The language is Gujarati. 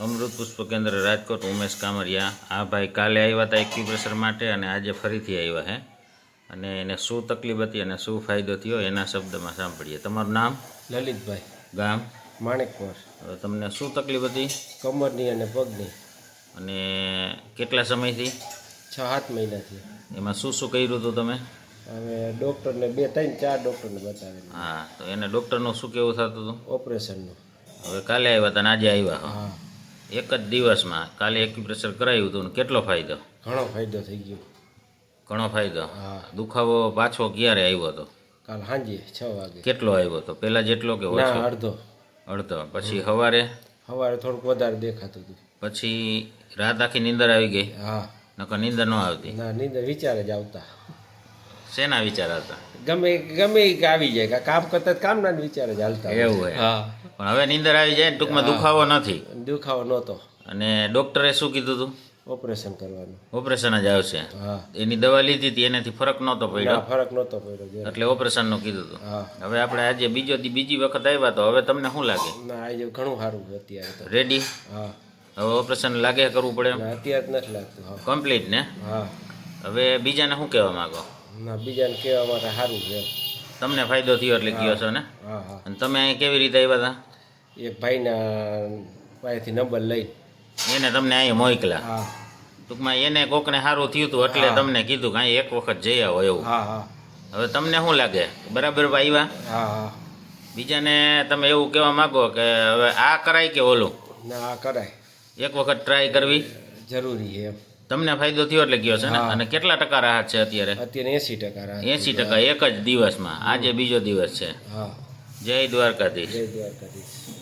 અમૃત પુષ્પ કેન્દ્ર રાજકોટ ઉમેશ કામરિયા. આ ભાઈ કાલે આવ્યા હતા એક્યુપ્રેશર માટે અને આજે ફરીથી આવ્યા હે. અને એને શું તકલીફ હતી અને શું ફાયદો થયો એના શબ્દમાં સાંભળીએ. તમારું નામ? લલિતભાઈ. ગામ? માણેકપુર. હવે તમને શું તકલીફ હતી? કમરની અને પગની. અને કેટલા સમયથી? છ સાત મહિનાથી. એમાં શું શું કર્યું હતું તમે? હવે ડૉક્ટરને બે ત્રણ ચાર ડૉક્ટરને બતાવેલું. હા તો એને ડૉક્ટરનું શું કેવું થતું હતું? ઓપરેશનનું. હવે કાલે આવ્યા હતા આજે આવ્યા હો. એક જ દિવસમાં કાલે એક્યુપ્રેશર કરાવ્યું હતું ને કેટલો ફાયદો? ઘણો ફાયદો થઈ ગયો. ઘણો ફાયદો? હા. દુખાવો પાછો ક્યારે આવ્યો હતો? કાલ સાંજે છ વાગે. કેટલો આવ્યો હતો? પહેલા જેટલો કે ઓછો? અડધો. અડધો. પછી સવારે સવારે થોડુંક વધારે દેખાતું હતું. પછી રાત આખી નીંદર આવી ગઈ? હા. નકર નીંદર ન આવતી? ના નીંદર વિચાર જ આવતા. શેના વિચાર હતા ગમે ગમે કે આવી જાય. કામ કરતા કામના વિચાર જ હાલતા એવું હોય. હા. પણ હવે નીંદર આવી જાય ને ટૂંકમાં દુખાવો નથી. દુખાવો નહોતો. અને ડૉક્ટરે શું કીધું હતું ઓપરેશન કરવાનું. ઓપરેશન જ આવશે. એની દવા લીધી હતી એનાથી ફરક નહોતો પડ્યો. ફરક નહોતો પડ્યો. એટલે ઓપરેશનનું કીધું હતું હવે આપણે આજે બીજો બીજી વખત આવ્યા તો હવે તમને શું લાગે? ના આજે ઘણું સારું અત્યારે તો. રેડી હા. હવે ઓપરેશન લાગે કરવું પડે અત્યારે નથી લાગતું કમ્પ્લીટ ને? હા. હવે બીજાને શું કહેવા માંગો? ના બીજાને કહેવા માટે સારું છે. તમને ફાયદો થયો એટલે કયો છો ને? અને તમે અહીં કેવી રીતે આવ્યા એક ભાઈના પાસેથી નંબર લઈ. એને તમને અહીંયા મોકલા હા. ટૂંકમાં એને કોકને સારું થયું હતું એટલે તમને કીધું કે એક વખત જઈ આવો એવું. હા હા. હવે તમને શું લાગે? બરાબર આવ્યા હા હા. બીજાને તમે એવું કહેવા માંગો કે હવે આ કરાય કે ઓલું? ના આ કરાય. એક વખત ટ્રાય કરવી? જરૂરી છે તમને ફાયદો થયો એટલે કયો છે ને? અને કેટલા ટકા રાહત છે અત્યારે? અત્યારે એંસી ટકા રાહત એંસી ટકા એક જ દિવસમાં. આજે બીજો દિવસ છે. હા. જય દ્વારકાધીશ. જય દ્વારકાધીશ.